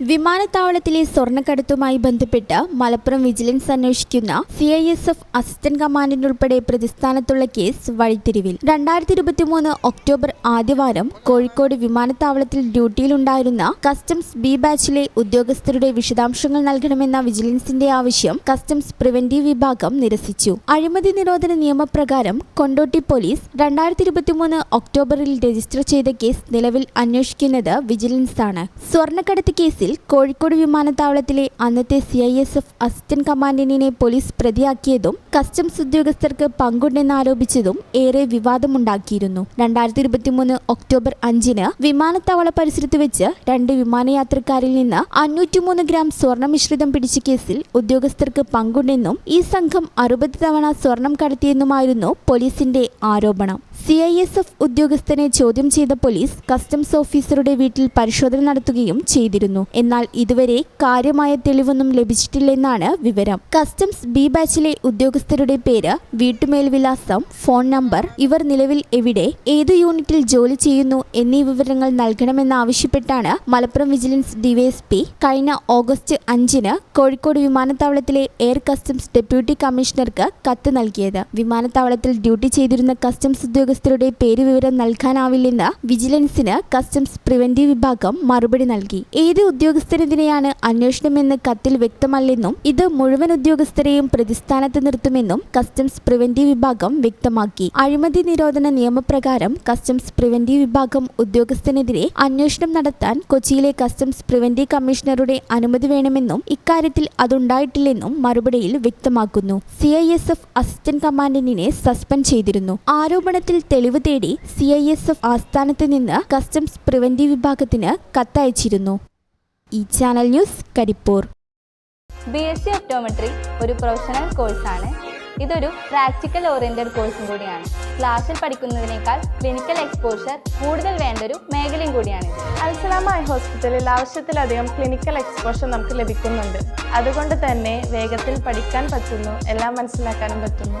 വിമാനത്താവളത്തിലെ സ്വർണക്കടത്തുമായി ബന്ധപ്പെട്ട് മലപ്പുറം വിജിലൻസ് അന്വേഷിക്കുന്ന C I S F assistant commandant ഉൾപ്പെടെ പ്രതിസ്ഥാനത്തുള്ള കേസ് വഴിത്തിരിവിൽ. രണ്ടായിരത്തി ഇരുപത്തിമൂന്ന് ഒക്ടോബർ ആദ്യവാരം കോഴിക്കോട് വിമാനത്താവളത്തിൽ ഡ്യൂട്ടിയിലുണ്ടായിരുന്ന കസ്റ്റംസ് ബി ബാച്ചിലെ ഉദ്യോഗസ്ഥരുടെ വിശദാംശങ്ങൾ നൽകണമെന്ന വിജിലൻസിന്റെ ആവശ്യം കസ്റ്റംസ് പ്രിവന്റീവ് വിഭാഗം നിരസിച്ചു. അഴിമതി നിരോധന നിയമപ്രകാരം കൊണ്ടോട്ടി പോലീസ് രണ്ടായിരത്തി ഇരുപത്തിമൂന്ന് ഒക്ടോബറിൽ രജിസ്റ്റർ ചെയ്ത കേസ് നിലവിൽ അന്വേഷിക്കുന്നത് വിജിലൻസ് ആണ് സ്വർണക്കടത്ത് കേസിൽ കോഴിക്കോട് വിമാനത്താവളത്തിലെ അന്നത്തെ C I S F assistant കമാൻഡന്റിനെ police പ്രതിയാക്കിയതും കസ്റ്റംസ് ഉദ്യോഗസ്ഥർക്ക് പങ്കുണ്ടെന്നാരോപിച്ചതും ഏറെ വിവാദമുണ്ടാക്കിയിരുന്നു. രണ്ടായിരത്തി ഇരുപത്തിമൂന്ന് ഒക്ടോബർ അഞ്ചിന് വിമാനത്താവള പരിസരത്ത് വെച്ച് രണ്ട് വിമാനയാത്രക്കാരിൽ നിന്ന് അഞ്ഞൂറ്റിമൂന്ന് ഗ്രാം സ്വർണ മിശ്രിതം പിടിച്ച കേസിൽ ഉദ്യോഗസ്ഥർക്ക് പങ്കുണ്ടെന്നും ഈ സംഘം അറുപത് തവണ സ്വർണം കടത്തിയെന്നുമായിരുന്നു പോലീസിന്റെ ആരോപണം. സി ഐ എസ് എഫ് ഉദ്യോഗസ്ഥനെ ചോദ്യം ചെയ്ത പോലീസ് കസ്റ്റംസ് ഓഫീസറുടെ വീട്ടിൽ പരിശോധന നടത്തുകയും ചെയ്തിരുന്നു. എന്നാൽ ഇതുവരെ കാര്യമായ തെളിവൊന്നും ലഭിച്ചിട്ടില്ലെന്നാണ് വിവരം. കസ്റ്റംസ് ബി ബാച്ചിലെ ഉദ്യോഗസ്ഥരുടെ പേര് വീട്ടുമേൽവിലാസം ഫോൺ നമ്പർ ഇവർ നിലവിൽ എവിടെ ഏത് യൂണിറ്റിൽ ജോലി ചെയ്യുന്നു എന്നീ വിവരങ്ങൾ നൽകണമെന്നാവശ്യപ്പെട്ടാണ് മലപ്പുറം വിജിലൻസ് ഡിവൈഎസ്പി കഴിഞ്ഞ ഓഗസ്റ്റ് അഞ്ചിന് കോഴിക്കോട് വിമാനത്താവളത്തിലെ എയർ കസ്റ്റംസ് ഡെപ്യൂട്ടി കമ്മീഷണർക്ക് കത്ത് നൽകിയത്. വിമാനത്താവളത്തിൽ ഡ്യൂട്ടി ചെയ്തിരുന്ന കസ്റ്റംസ് ഉദ്യോഗസ്ഥരുടെ പേരുവിവരം നൽകാനാവില്ലെന്ന് വിജിലൻസിന് കസ്റ്റംസ് പ്രിവന്റീവ് വിഭാഗം മറുപടി നൽകി. ഏത് ഉദ്യോഗസ്ഥനെതിരെയാണ് അന്വേഷണമെന്ന് കത്തിൽ വ്യക്തമല്ലെന്നും ഇത് മുഴുവൻ ഉദ്യോഗസ്ഥരെയും പ്രതിസ്ഥാനത്ത് നിർത്തുമെന്നും കസ്റ്റംസ് പ്രിവന്റീവ് വിഭാഗം വ്യക്തമാക്കി. അഴിമതി നിരോധന നിയമപ്രകാരം കസ്റ്റംസ് പ്രിവന്റീവ് വിഭാഗം ഉദ്യോഗസ്ഥനെതിരെ അന്വേഷണം നടത്താൻ കൊച്ചിയിലെ കസ്റ്റംസ് പ്രിവന്റീവ് കമ്മീഷണറുടെ അനുമതി വേണമെന്നും ഇക്കാര്യത്തിൽ അതുണ്ടായിട്ടില്ലെന്നും മറുപടിയിൽ വ്യക്തമാക്കുന്നു. C I S F assistant കമാൻഡന്റിനെ suspend ചെയ്തിരുന്നു. ആരോപണത്തിൽ തെളിവ് തേടി സി ഐ എസ് എഫ് ആസ്ഥാനത്ത് നിന്ന് കസ്റ്റംസ് പ്രിവന്റീവ് വിഭാഗത്തിന് കത്തയച്ചിരുന്നു. ഈ channel news Karipur. B S C optometry ഒരു പ്രൊഫഷണൽ കോഴ്സാണ് ഇതൊരു പ്രാക്ടിക്കൽ ഓറിയന്റഡ് കോഴ്സും കൂടിയാണ്. ക്ലാസ്സിൽ പഠിക്കുന്നതിനേക്കാൾ ക്ലിനിക്കൽ എക്സ്പോഷർ കൂടുതൽ വേണ്ട ഒരു മേഖലയും കൂടിയാണ് അൽസലാമ ഐ ഹോസ്പിറ്റലിൽ ആവശ്യത്തിലധികം ക്ലിനിക്കൽ എക്സ്പോഷർ നമുക്ക് ലഭിക്കുന്നുണ്ട്. അതുകൊണ്ട് തന്നെ വേഗത്തിൽ പഠിക്കാൻ പറ്റുന്നു എല്ലാം മനസ്സിലാക്കാനും പറ്റുന്നു.